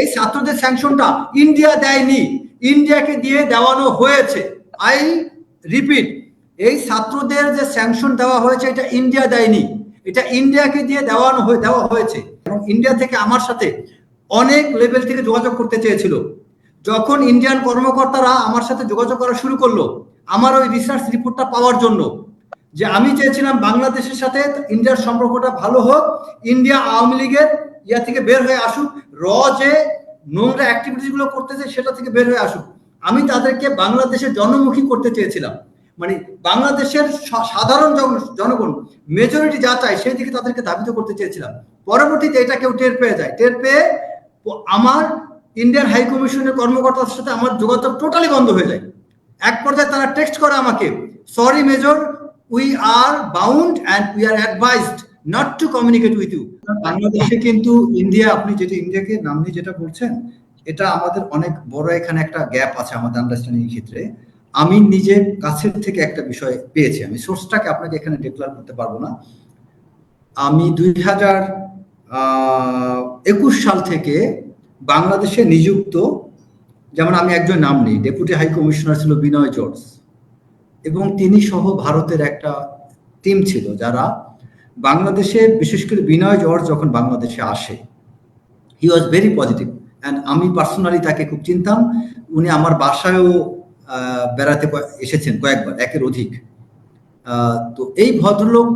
এই ছাত্রদের স্যাংশনটা ইন্ডিয়া দেয়নি। ইন্ডিয়াকে দিয়ে দেওয়ানো হয়েছে। আই রিপিট এই ছাত্রদের যে স্যাংশন দেওয়া হয়েছে, এটা ইন্ডিয়া দেয়নি। এটা ইন্ডিয়াকে দিয়ে দেওয়ানো হয়ে, দেওয়া হয়েছে। এবং ইন্ডিয়া থেকে আমার সাথে অনেক লেভেল থেকে যোগাযোগ করতে চেয়েছিল। যখন ইন্ডিয়ান কর্মকর্তারা আমার সাথে যোগাযোগ করা শুরু করল, আমার ওই রিসার্চ রিপোর্টটা পাওয়ার জন্য, যে আমি চেয়েছিলাম বাংলাদেশের সাথে ইন্ডিয়ার সম্পর্কটা ভালো হোক ইন্ডিয়া আওয়ামী লীগের ইয়া থেকে বের হয়ে আসুক, র যে নোংরা অ্যাক্টিভিটিসগুলো করতেছে সেটা থেকে বের হয়ে আসুক। আমি তাদেরকে বাংলাদেশের জনমুখী করতে চেয়েছিলাম। মানে বাংলাদেশের সাধারণ জন- জনগণ মেজরিটি যা চায় সেই দিকে তাদেরকে ধাবিত করতে চেয়েছিলাম। পরবর্তীতে এটা কেউ টের পেয়ে যায়। টের পেয়ে আমার ইন্ডিয়ান হাই কমিশনের কর্মকর্তার সাথে আমার যোগাযোগ টোটালি বন্ধ হয়ে যায়। এক পর্যায়ে তারা টেক্সট করে আমাকে sorry major we are bound and we are advised not to communicate with you বাংলাদেশে কিন্তু ইন্ডিয়া, আপনি যেটা, ইন্ডিয়াকে নাম নিয়ে যেটা বলছেন, এটা আমাদের অনেক বড় এখানে একটা গ্যাপ আছে আমাদের আন্ডারস্ট্যান্ডিং ক্ষেত্রে। আমি নিজে কাছের থেকে একটা বিষয় পেয়েছি। আমি সোর্সটাকে আপনাকে এখানে ডিক্লার করতে পারব না। আমি দুই হাজার একুশ সাল থেকে বাংলাদেশে নিযুক্ত, যেমন আমি একজন নাম নেই ডেপুটি হাই কমিশনার ছিল বিনয় জর্জ এবং তিনি সহ ভারতের একটা টিম ছিল যারা বাংলাদেশে বিশেষ করে বিনয় জর্জ যখন বাংলাদেশে আসে he was very positive and আমি পার্সোনালি তাকে খুব চিনতাম। উনি আমার বাসায়ও বেড়াতে এসেছেন কয়েকবার, একের অধিক। তো এই ভদ্রলোক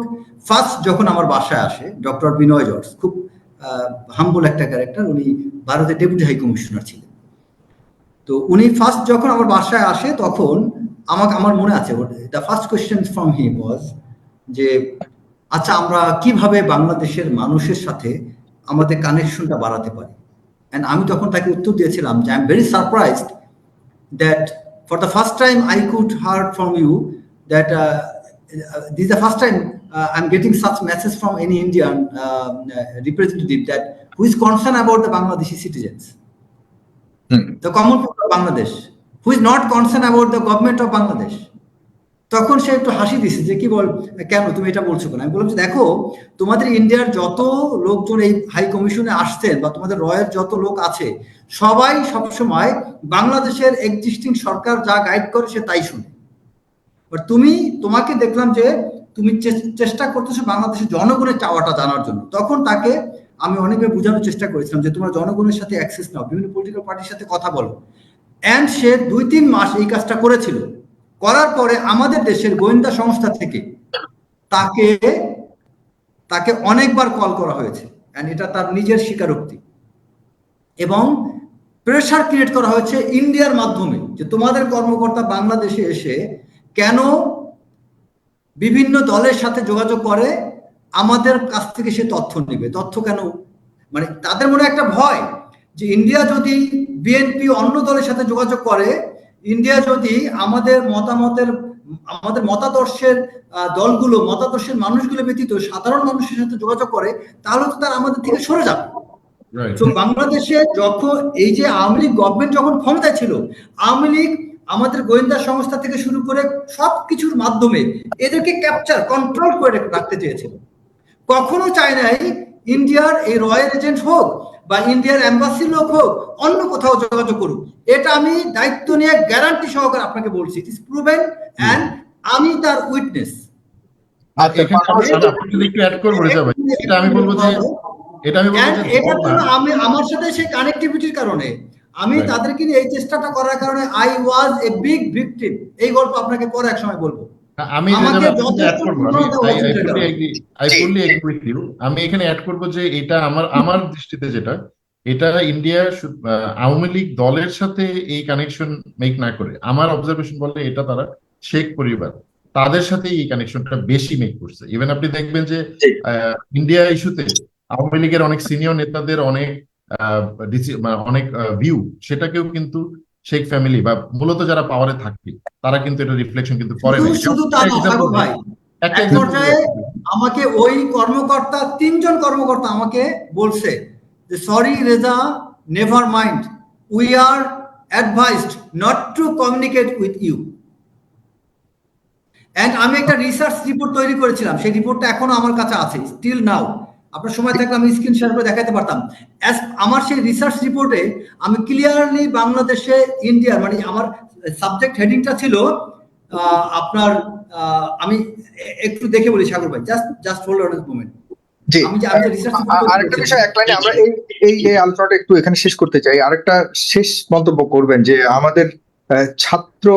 ফার্স্ট যখন আমার বাসায় আসে ডক্টর বিনয় জর্জ খুব হাম্বল একটা ক্যারেক্টার উনি ভারতের ডেপুটি হাই কমিশনার ছিলেন। তো উনি ফার্স্ট যখন আমার বাসায় আসে, তখন আমাকে, আমার মনে আছে the first question from him was যে আচ্ছা আমরা কীভাবে বাংলাদেশের মানুষের সাথে আমাদের কানেকশনটা বাড়াতে পারি? অ্যান্ড আমি তখন তাকে উত্তর দিয়েছিলাম যে I am very surprise that for the first time I could heard from you that this the first time I am getting such message from any Indian representative that who is concern about the Bangladeshi citizens the common people of Bangladesh who is not concern about the government of Bangladesh তখন সে একটু হাসি দিছে যে, কি বল, কেন তুমি এটা বলছো কেন? আমি বললাম যে, দেখো, তোমাদের ইন্ডিয়ার যত লোকজন এই হাই কমিশনে আসছেন বা তোমাদের রয়ের যত লোক আছে, সবাই সবসময় বাংলাদেশের এক্সিস্টিং সরকার যা গাইড করে সে তাই শুনে। বাট তুমি, তোমাকে দেখলাম যে, তুমি চেষ্টা করতেছো বাংলাদেশের জনগণের চাওয়াটা জানার জন্য। তখন তাকে আমি অনেকভাবে বোঝানোর চেষ্টা করেছিলাম যে, তোমরা জনগণের সাথে অ্যাক্সেস নাও, বিভিন্ন পলিটিক্যাল পার্টির সাথে কথা বলো। অ্যান্ড সে দুই তিন মাস এই কাজটা করেছিল। করার পরে আমাদের দেশের গোয়েন্দা সংস্থা থেকে তাকে তাকে অনেকবার কল করা হয়েছে। অ্যান্ড এটা তার নিজের স্বীকারোক্তি। এবং প্রেশার ক্রিয়েট করা হয়েছে ইন্ডিয়ার মাধ্যমে যে তোমাদের কর্মকর্তা বাংলাদেশে এসে কেন বিভিন্ন দলের সাথে যোগাযোগ করে, আমাদের কাছ থেকে সে তথ্য নেবে। তথ্য কেন? মানে তাদের মনে একটা ভয় যে ইন্ডিয়া যদি বিএনপি অন্য দলের সাথে যোগাযোগ করে ইন্ডিয়া যদি আমাদের মতামতের আমাদের মতাদর্শের দলগুলো মতাদর্শের মানুষগুলো ব্যতীত সাধারণ মানুষের সাথে যোগাযোগ করে তাহলে তো তারা আমাদের থেকে সরে যাবে। তো বাংলাদেশে যখন এই যে আওয়ামী লীগ গভর্নমেন্ট যখন ক্ষমতায় ছিল আওয়ামী লীগ আমাদের গোয়েন্দা সংস্থা থেকে শুরু করে সব কিছুর মাধ্যমে এদেরকে ক্যাপচার কন্ট্রোল করে রাখতে চেয়েছিল। কখনো চায় নাই ইন্ডিয়ার এই রয়্যাল এজেন্ট হোক বা ইন্ডিয়ার অ্যাম্বাসির লোক হোক অন্য কোথাও যোগাযোগ করুক এটা আমি দায়িত্ব নিয়ে গ্যারান্টি সহকারে আপনাকে বলছি। ইট ইস প্রুভেন অ্যান্ড আমি তার উইটনেস আচ্ছা আমি- বলব যে এটা আমি আমি আমার সাথে সেই কানেক্টিভিটির কারণে আমি তাদেরকে নিয়ে এই চেষ্টাটা করার কারণে I was a big victim এই গল্প আপনাকে পরে এক সময় বলব। আমি আমি- এখানে অ্যাড করব যে এটা আমার আমার দৃষ্টিতে যেটা এটা ইন্ডিয়া আওয়ামী লীগ দলের সাথে এই কানেকশন মেক না করে। আমার অবজারভেশন বলে এটা তারা শেখ পরিবার তাদের সাথে এই কানেকশনটা বেশি মেক করছে। ইভেন আপনি দেখবেন যে আহ, ইন্ডিয়া ইস্যুতে আওয়ামী লীগের অনেক সিনিয়র নেতাদের অনেক আহ, ডিসি- মানে অনেক ভিউ সেটাকেও কিন্তু শেখ ফ্যামিলি বা মূলত যারা পাওয়ারে থাকে তারা কিন্তু এটা রিফ্লেকশন কিন্তু করে শুধু তা ভাই এক পর্যায়ে আমাকে ওই কর্মকর্তা তিনজন কর্মকর্তা আমাকে বলছে যে sorry Reza never mind we are advised not to communicate with you and আমি একটা রিসার্চ রিপোর্ট তৈরি করেছিলাম সেই রিপোর্টটা এখনও আমার কাছে আছে স্টিল নাও আপনার সময় থাকলে আমি স্ক্রিন শেয়ার করে দেখাতে পারতাম। আমার সেই রিসার্চ রিপোর্টে আমি ক্লিয়ারলি বাংলাদেশে ইন্ডিয়ার মানে আমার সাবজেক্ট হেডিংটা ছিল আপনার আমি একটু দেখে বলি সাগর ভাই just just hold on moment আরেকটা বিষয় এক লাইনে আমরা এই এই আলোচনাটা একটু এখানে শেষ করতে চাই আরেকটা শেষ মন্তব্য করবেন যে আমাদের ছাত্র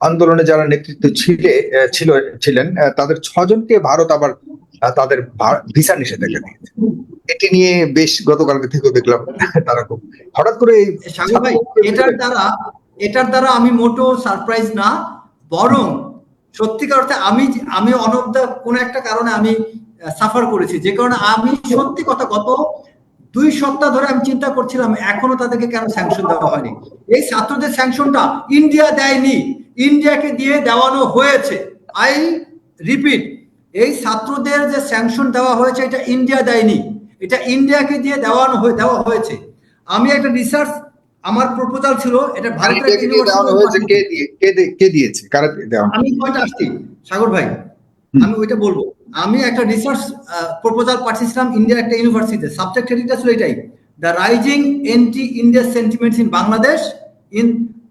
আন্দোলনে যারা নেতৃত্ব ছিলে ছিল ছিলেন তাদের ছজনকে ভারত আবার তাদের ভিসা নিষেধাজ্ঞা দিয়েছে এটি নিয়ে বেশ গতকালকে থেকেও দেখলাম তারা খুব হঠাৎ করে এটার দ্বারা এটার দ্বারা আমি মোটো সারপ্রাইজ না বরং সত্যিকার অর্থে আমি আমি অনবদা কোন একটা কারণে আমি সাফার করেছি। যে কারণে আমি সত্যি কথা গত দুই সপ্তাহ ধরে আমি চিন্তা করছিলাম এখনও তাদেরকে কেন স্যাংশন দেওয়া হয়নি? এই ছাত্রদের স্যাংশনটা ইন্ডিয়া দেয়নি। ইন্ডিয়াকে দিয়ে দেওয়ানো হয়েছে। আই রিপিট এই ছাত্রদের যে স্যাংশন দেওয়া হয়েছে এটা ইন্ডিয়া দেয়নি। এটা ইন্ডিয়াকে দিয়ে দেওয়ানো হয়ে দেওয়া হয়েছে। আমি একটা রিসার্চ আমার প্রপোজাল ছিল এটা ভারতের কে দিয়ে কে দিয়েছে? আমি পয়েন্ট আসছি? সাগর ভাই আমি ওইটা বলব। আমি একটা রিসার্চ প্রপোজাল পাঠিয়েছিলাম ইন্ডিয়ার একটা ইউনিভার্সিটিতে সাবজেক্ট হেডিংটা ছিল এটাই। The rising anti India sentiments in Bangladesh in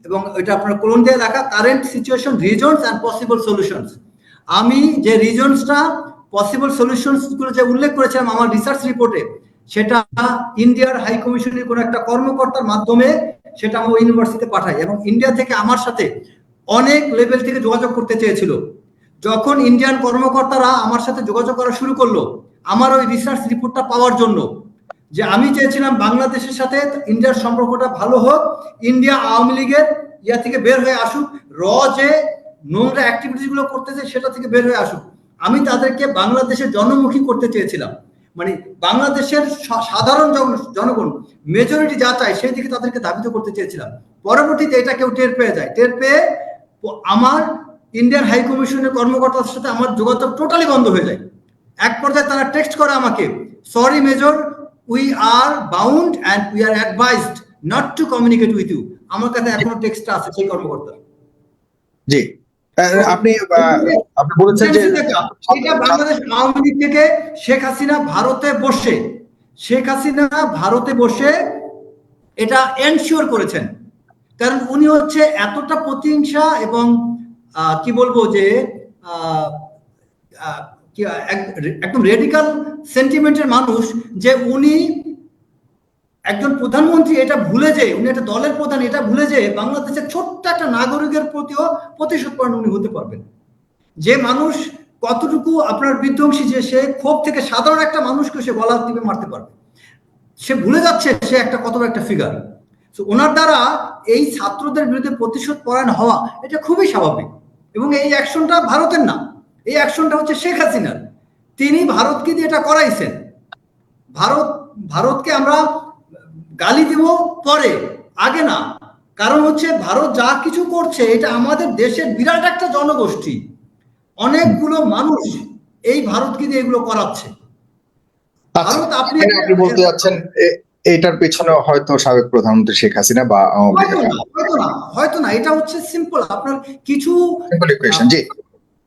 এবং এটা আপনার কোলন দিয়ে লেখা current situation reasons and possible solutions আমি যে রিজনসটা পসিবল সলিউশনসগুলো যে উল্লেখ করেছিলাম আমার রিসার্চ রিপোর্টে সেটা ইন্ডিয়ার হাই কমিশনের কোনো একটা কর্মকর্তার মাধ্যমে সেটা আমার ইউনিভার্সিটিতে পাঠাই এবং ইন্ডিয়া থেকে আমার সাথে অনেক লেভেল থেকে যোগাযোগ করতে চেয়েছিল। যখন ইন্ডিয়ান কর্মকর্তারা আমার সাথে যোগাযোগ করা শুরু করল, আমার ওই রিসার্চ রিপোর্টটা পাওয়ার জন্য, যে আমি চেয়েছিলাম বাংলাদেশের সাথে ইন্ডিয়ার সম্পর্কটা ভালো হোক ইন্ডিয়া আওয়ামী লীগের ইয়া থেকে বের হয়ে আসুক র যে নোংরা অ্যাক্টিভিটিসগুলো করতেছে সেটা থেকে বের হয়ে আসুক। আমি তাদেরকে বাংলাদেশের জনমুখী করতে চেয়েছিলাম। মানে বাংলাদেশের সাধারণ জনগণ মেজরিটি যা চায় সেই দিকে তাদেরকে ধাবিত করতে চেয়েছিলাম। পরবর্তীতে এটা কেউ টের পেয়ে যায়। টের পেয়ে আমার ইন্ডিয়ান হাই কমিশনের কর্মকর্তার সাথে আমার যোগাযোগ টোটালি বন্ধ হয়ে যায়। এক পর্যায়ে তারা টেক্সট করে আমাকে sorry major we are bound and we are advised not to communicate with you আমার কাছে এখনও টেক্সটটা আছে সেই কর্মকর্তা জি। আপনি আপনি বলেছেন যে এটা বাংলাদেশ আওয়ামী লীগ থেকে শেখ হাসিনা ভারতে বসে, শেখ হাসিনা ভারতে বসে এটা এনশিওর করেছেন। কারণ উনি হচ্ছে এতটা প্রতিহিংসা এবং কি বলব যে একদম রেডিকাল সেন্টিমেন্টের মানুষ যে উনি একজন প্রধানমন্ত্রী এটা ভুলে যে, উনি একটা দলের প্রধান, এটা ভুলে যে বাংলাদেশের ছোট্ট একটা নাগরিকের প্রতিও প্রতিশোধ পরায়ণ উনি হতে পারবেন। যে মানুষ কতটুকু আপনার বিধ্বংসী যে সে ক্ষোভ থেকে সাধারণ একটা মানুষকে সে গলা টিপে মারতে পারবে। সে ভুলে যাচ্ছে সে একটা কত একটা ফিগার তো ওনার দ্বারা এই ছাত্রদের বিরুদ্ধে প্রতিশোধ পরায়ণ হওয়া এটা খুবই স্বাভাবিক। এবং এই অ্যাকশনটা ভারতের না। এই অ্যাকশনটা হচ্ছে শেখ হাসিনার। তিনি ভারতকে দিয়ে এটা করাইছেন। ভারত, ভারতকে আমরা গালি দিব পরে আগে না। কারণ হচ্ছে ভারত যা কিছু করছে এটা আমাদের দেশের বিরাট একটা জনগোষ্ঠী। অনেকগুলো মানুষ এই ভারতকে দিয়ে এগুলো করাচ্ছে। আচ্ছা ভারত আপনি আপনি বলতে যাচ্ছেন এটার পেছনে হয়তো সাবেক প্রধানমন্ত্রী শেখ হাসিনা বা হয়তো না হয়তো না এটা হচ্ছে সিম্পল আপনার কিছু জি।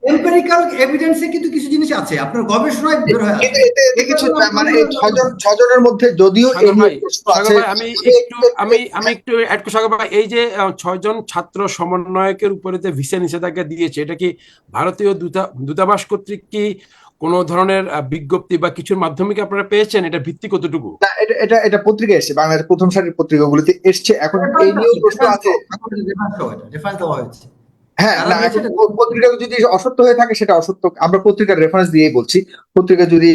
এম্পেরিক্যাল এভিডেন্সে কিন্তু কিছু জিনিস আছে। আপনার গবেষণায় বের হয়ে এতে মানে ছজন ছজনের মধ্যে যদিও নিয়ে আমি একটু আমি আমি একটু অ্যাড ভাই, এই যে ছয়জন ছাত্র সমন্বয়কের উপরে যে ভিসা নিষেধাজ্ঞা দিয়েছে এটা কি ভারতীয় দূতা- দূতাবাস কর্তৃক কি কোন ধরনের বিজ্ঞপ্তি বা কিছুর মাধ্যমে কি আপনারা পেয়েছেন? এটা ভিত্তি কতটুকু? না এটা এটা এটা পত্রিকায় এসছে বাংলাদেশের প্রথম সারির পত্রিকাগুলিতে এসছে। এখন এই নিয়েও প্রশ্ন আছে। রেফারেন্স দেওয়া হয়েছে। হ্যাঁ না বলছে পত্রিকা যদি অসত্য হয়ে থাকে সেটা অসত্য আমরা পত্রিকার রেফারেন্স দিয়েই বলছি। পত্রিকা যদি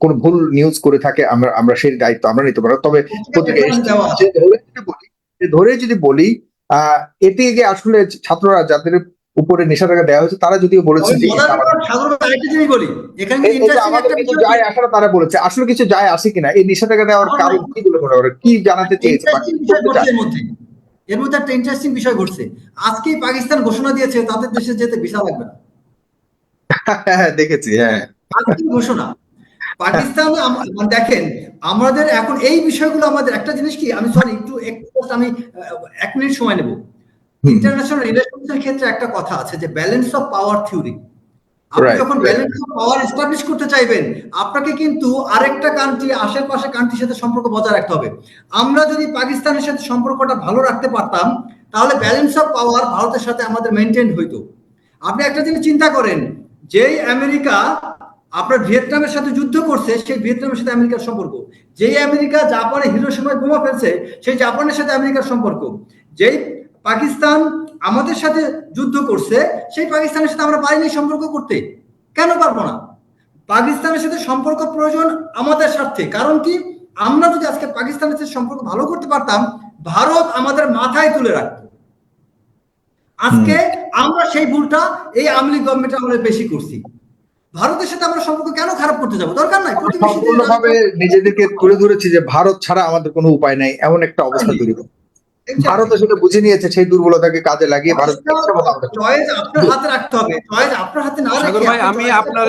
কোনো ভুল নিউজ করে থাকে আমরা আমরা সেই দায়িত্ব আমরা নিতে পারব তবে পত্রিকা ধরে যদি বলি এতে যে আসলে ছাত্ররা যাদের উপরে নিষেধাজ্ঞা দেওয়া হয়েছে তারা যদিও বলেছে যে যায় আসে তারা বলেছে। আসলে কিছু যায় আসে কিনা? এই নিষেধাজ্ঞা দেওয়ার কারণ কি বলে মনে কি জানাতে চেয়েছে এর মধ্যে একটা ইন্টারেস্টিং বিষয় ঘটছে। আজকেই পাকিস্তান ঘোষণা দিয়েছে তাদের দেশে যেতে ভিসা লাগবে না। হ্যাঁ দেখেছি হ্যাঁ। ঘোষণা। পাকিস্তান মানে দেখেন আমাদের এখন এই বিষয়গুলো আমাদের একটা জিনিস কি আমি সরি একটু আমি এক মিনিট সময় নেব। ইন্টারন্যাশনাল রিলেশনস এর ক্ষেত্রে একটা কথা আছে যে ব্যালেন্স অফ পাওয়ার থিওরি আপনি যখন. ব্যালেন্স অফ পাওয়ার এস্টাবলিশ করতে চাইবেন আপনাকে কিন্তু আরেকটা কান্ট্রি আশেপাশে কান্ট্রির সাথে সম্পর্ক বজায় রাখতে হবে। আমরা যদি পাকিস্তানের সাথে সম্পর্কটা ভালো রাখতে পারতাম তাহলে ব্যালেন্স অফ পাওয়ার ভারতের সাথে আমাদের মেনটেন হইতো। আপনি একটা জিনিস চিন্তা করেন যেই আমেরিকা আপনার ভিয়েতনামের সাথে যুদ্ধ করছে সেই ভিয়েতনামের সাথে আমেরিকার সম্পর্ক। যেই আমেরিকা জাপানে হিরোসীমায় বোমা ফেলছে সেই জাপানের সাথে আমেরিকার সম্পর্ক। যেই পাকিস্তান আমাদের সাথে যুদ্ধ করছে সেই পাকিস্তানের সাথে আমরা পারিনি সম্পর্ক করতে। কেন পারব না? পাকিস্তানের সাথে সম্পর্ক প্রয়োজন আমাদের স্বার্থে। কারণ কি? আমরা যদি আজকে পাকিস্তানের সাথে সম্পর্ক ভালো করতে পারতাম ভারত আমাদের মাথায় তুলে রাখতো। আজকে আমরা সেই ভুলটা এই আমলি গভর্নমেন্ট আমরা বেশি করছি। ভারতের সাথে আমরা সম্পর্ক কেন খারাপ করতে যাব? দরকার নাই। সম্পূর্ণভাবে নিজেদেরকে তুলে ধরেছি যে ভারত ছাড়া আমাদের কোনো উপায় নাই এমন একটা অবস্থা তৈরি করে Exactly. ভারত সেটা বুঝে নিয়েছে সেই দুর্বলতাকে কাজে লাগিয়ে ভারত চয়েস আপনার হাতে রাখতে হবে চয়েস আপনার হাতে না সাগর ভাই, আমি আপনার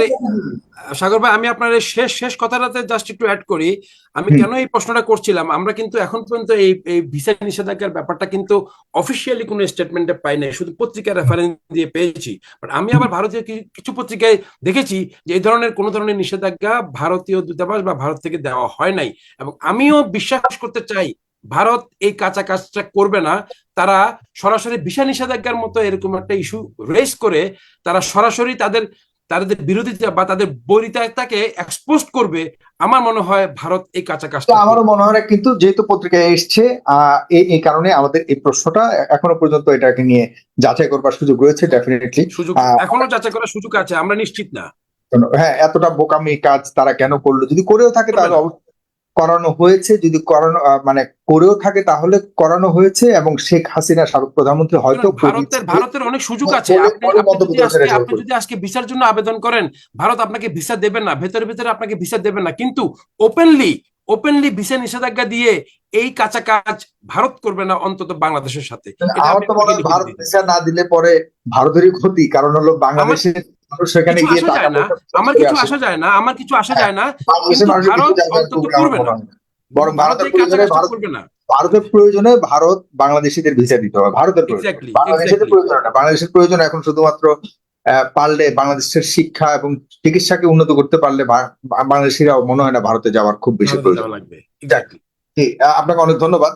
সাগর ভাই আমি আপনার শেষ শেষ কথাটাতে জাস্ট একটু অ্যাড করি। আমি। কেন এই প্রশ্নটা করছিলাম? আমরা কিন্তু এখন পর্যন্ত এই এই ভিসা নিষেধাজ্ঞার ব্যাপারটা কিন্তু অফিসিয়ালি কোনো স্টেটমেন্টে পাই নাই শুধু পত্রিকার রেফারেন্স দিয়ে পেয়েছি। বাট আমি আবার ভারতীয় কিছু পত্রিকায় দেখেছি যে এই ধরনের কোনো ধরনের নিষেধাজ্ঞা ভারতীয় দূতাবাস বা ভারত থেকে দেওয়া হয় নাই। এবং আমিও বিশ্বাস করতে চাই ভারত এই কাঁচা কাজটা করবে না। তারা সরাসরি ভিসা নিষেধাজ্ঞার মতো এরকম একটা ইস্যু রেস করে তারা সরাসরি তাদের তাদের বিরোধিতা বা তাদের বৈরিতাকে এক্সপোজ করবে। আমার মনে হয় ভারত এই কাঁচা কাজটা আমারও মনে হয় কিন্তু যেহেতু পত্রিকায় এসছে এই কারণে আমাদের এই প্রশ্নটা এখনও পর্যন্ত এটাকে নিয়ে যাচাই করবার সুযোগ রয়েছে ডেফিনেটলি সুযোগ এখনও যাচাই করার সুযোগ আছে আমরা নিশ্চিত না। হ্যাঁ এতটা বোকামি কাজ তারা কেন করল? যদি করেও থাকে তাহলে অবশ্যই করানো হয়েছে যদি করানো মানে করেও থাকে তাহলে করানো হয়েছে এবং শেখ হাসিনা সাবেক প্রধানমন্ত্রী হয়তো ভারতের ভারতের অনেক সুযোগ আছে। বলে- আপনি যদি আজকে করেছেন যদি আজকে ভিসার জন্য আবেদন করেন ভারত আপনাকে ভিসা দেবে না ভেতরে ভেতরে আপনাকে ভিসা দেবে না। কিন্তু ওপেনলি ওপেনলি ভিসা নিষেধাজ্ঞা দিয়ে এই কাঁচা কাজ ভারত করবে না অন্তত বাংলাদেশের সাথে। হয় ভারত ভিসা না দিলে পরে ভারতেরই ক্ষতি কারণ হলো বাংলাদেশের সেখানে গিয়ে টাকা যায় না। আমার কিছু আসা। যায় না। আমার কিছু আসা যায় না। ভারত অন্তত করবে, না। বরং ভারতের করবে না। ভারতের প্রয়োজনে ভারত বাংলাদেশিদের ভিসা দিতে হবে। ভারতের প্রয়োজন। বাংলাদেশের প্রয়োজন না। বাংলাদেশের প্রয়োজন এখন শুধুমাত্র পারলে বাংলাদেশের শিক্ষা এবং চিকিৎসাকে উন্নত করতে পারলে বাংলাদেশিরা মনে হয় না ভারতে যাওয়ার খুব বেশি প্রয়োজন। লাগবে। আপনাকে অনেক ধন্যবাদ।